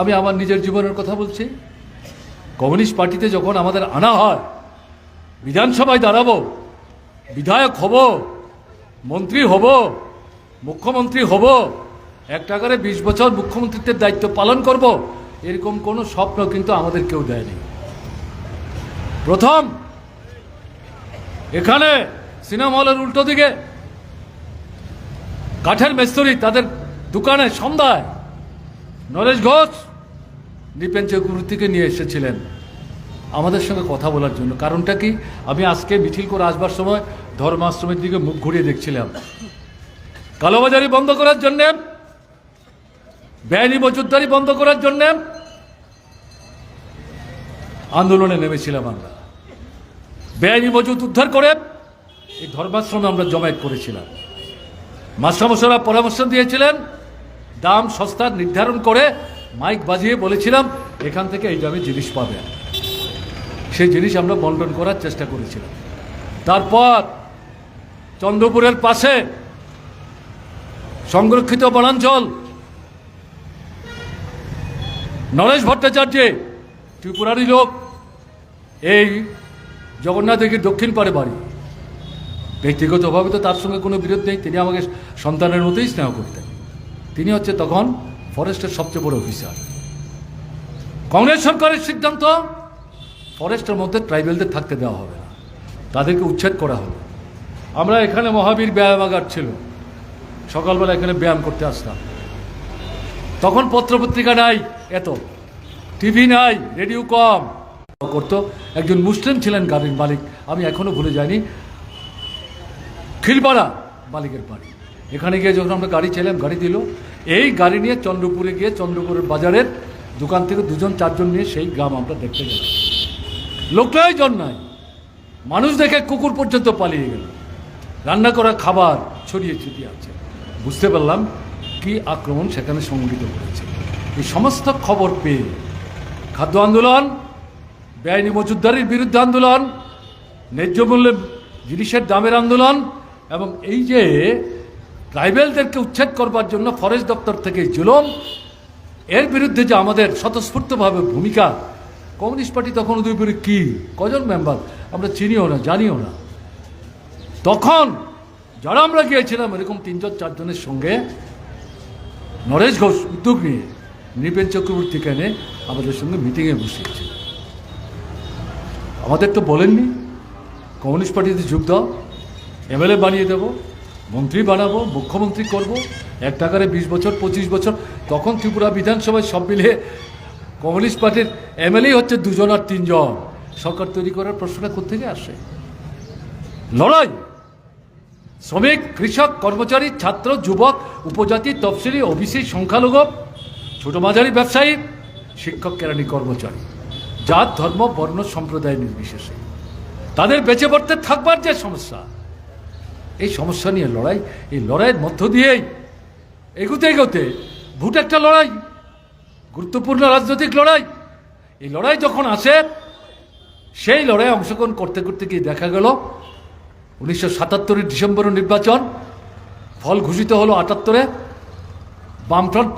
আমি আমার নিজের জীবনের কথা বলছি। কমিউনিস্ট পার্টিতে যখন আমাদের আনা হয়, বিধানসভায় দাঁড়াবো, বিধায়ক হব, মন্ত্রী হব, মুখ্যমন্ত্রী হব, এক টাকারে বিশ বছর মুখ্যমন্ত্রীত্বের দায়িত্ব পালন করব, এরকম কোনো স্বপ্ন কিন্তু আমাদের কেউ দেয়নি। প্রথম, এখানে সিনেমা হলের উল্টো দিকে কাঠের মেস্তরি তাদের দোকানে সন্ধ্যায়। নরেশ ঘোষ দীপেন চক্রবর্তীকে নিয়ে এসেছিলেন আমাদের সঙ্গে কথা বলার জন্য। কারণটা কি? আমি আজকে মিছিল করে আসবার সময় ধর্মাশ্রমের দিকে মুখ ঘুরিয়ে দেখছিলাম। কালোবাজারি বন্ধ করার জন্যে, বেআইনি মজুদারি বন্ধ করার জন্যে আন্দোলনে নেমেছিলাম আমরা। বেআইনি মজুদ উদ্ধার করে এই ধর্মাশ্রমে আমরা জমায়েত করেছিলাম। মাস্টারমশারা পরামর্শ দিয়েছিলেন, দাম সস্তা নির্ধারণ করে মাইক বাজিয়ে বলেছিলাম, এখান থেকে এই দামে জিনিস পাবেন সেই জিনিস আমরা বন্টন করার চেষ্টা করেছিলাম। তারপর চন্দ্রপুরের পাশে সংরক্ষিত বনাঞ্চল, নরেশ ভট্টাচার্য ত্রিপুরারই লোক, এই জগন্নাথ দেবীর দক্ষিণ পারে বাড়ি। ব্যক্তিগতভাবে তো তার সঙ্গে কোনো বিরোধ নেই, তিনি আমাকে সন্তানের মতোই স্নেহ করতেন। তিনি হচ্ছে তখন ফরেস্টের সবচেয়ে বড় অফিসার। কংগ্রেস সরকারের সিদ্ধান্ত, ফরেস্টের মধ্যে ট্রাইবেলদের থাকতে দেওয়া হবে না। তাদেরকে উচ্ছেদ করা হবে। আমরা এখানে মহাবীর ব্যায়ামাগার ছিল। সকালবেলা এখানে ব্যায়াম করতে আসতাম। তখন পত্রপত্রিকা নাই, এত। টিভি নাই, রেডিও কম। করতো। একজন মুসলিম ছিলেন গাড়ির মালিক। আমি এখনও ভুলে যাইনি। খিলপাড়া মালিকের বাড়ি। এখানে গিয়ে যখন আমরা গাড়ি চাইলাম গাড়ি দিল এই গাড়ি নিয়ে চন্দ্রপুরে গিয়ে চন্দ্রপুরের বাজারের দোকান থেকে দুজন, চারজন নিয়ে সেই গ্রাম আমরা দেখতে গেলাম। লোকটাই জন নাই। মানুষ দেখে কুকুর পর্যন্ত পালিয়ে গেল। রান্না করা খাবার ছড়িয়ে ছিটিয়ে আছে। বুঝতে পারলাম কি আক্রমণ সেখানে সংঘটিত করেছে এই সমস্ত খবর পেয়ে খাদ্য আন্দোলন বেআইনি মজুদারির বিরুদ্ধে আন্দোলন, ন্যায্য মূল্যে জিনিসের দামের আন্দোলন এবং এই যে ট্রাইবেলদেরকে উচ্ছেদ করবার জন্য ফরেস্ট দপ্তর থেকে জুলম। এর বিরুদ্ধে যে আমাদের স্বতঃস্ফূর্তভাবে ভূমিকা, কমিউনিস্ট পার্টি তখন উদয়পুরে কি? কজন মেম্বার? আমরা চিনিও না, জানিও না। তখন যারা আমরা গিয়েছিলাম, এরকম তিনজন, চারজনের সঙ্গে নরেশ ঘোষ উদ্যোগ নিয়ে নৃপেন চক্রবর্তীকে এনে আমাদের সঙ্গে মিটিংয়ে বসিয়েছে। আমাদের তো বলেননি, কমিউনিস্ট পার্টিতে যোগ দাও এমএলএ বানিয়ে দেব মন্ত্রী বানাবো, মুখ্যমন্ত্রী করব, এক টাকারে বিশ বছর, পঁচিশ বছর, তখন ত্রিপুরা বিধানসভায় সব মিলিয়ে কমিউনিস্ট পার্টির এমএলএ হচ্ছে দুজন আর তিনজন। সরকার তৈরি করার প্রশ্নটা কোথেকে আসে? লড়াই শ্রমিক, কৃষক, কর্মচারী, ছাত্র, যুবক, উপজাতি, তফসিলি, ওবিসি, সংখ্যালঘু, ছোট মাঝারি ব্যবসায়ী, শিক্ষক, কেরানি কর্মচারী। জাত, ধর্ম, বর্ণ, সম্প্রদায় নির্বিশেষে। তাদের বেঁচে পড়তে থাকবার যে সমস্যা এই সমস্যা নিয়ে লড়াই, এই লড়াইয়ের মধ্য দিয়েই এগোতে এগোতে ভোট একটা লড়াই, গুরুত্বপূর্ণ রাজনৈতিক লড়াই। এই লড়াই যখন আসে, সেই লড়াইয়ে অংশগ্রহণ করতে করতে গিয়ে দেখা গেল, উনিশশো সাতাত্তরের ডিসেম্বরের নির্বাচন, ফল ঘোষিত হলো আটাত্তরে, বামফ্রন্ট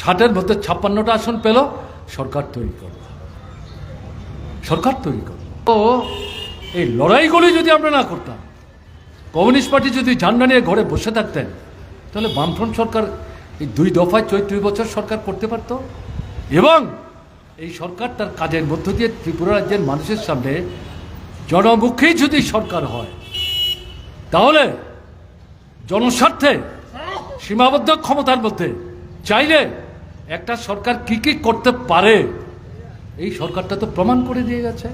ষাটের মধ্যে ছাপ্পান্নটা আসন পেল, সরকার তৈরি করল। সরকার তৈরি করল। তো এই লড়াইগুলি যদি আমরা না করতাম কমিউনিস্ট পার্টি যদি ঝান্ডা নিয়ে ঘরে বসে থাকতেন, তাহলে বামফ্রন্ট সরকার এই দুই দফায় চৈত্রিশ বছর সরকার করতে পারত। এবং এই সরকার তার কাজের মধ্য দিয়ে ত্রিপুরা রাজ্যের মানুষের সামনে জনমুখী যদি সরকার হয়, তাহলে জনস্বার্থে সীমাবদ্ধ ক্ষমতার মধ্যে চাইলে একটা সরকার কি কি করতে পারে, এই সরকারটা তো প্রমাণ করে দিয়ে গেছে।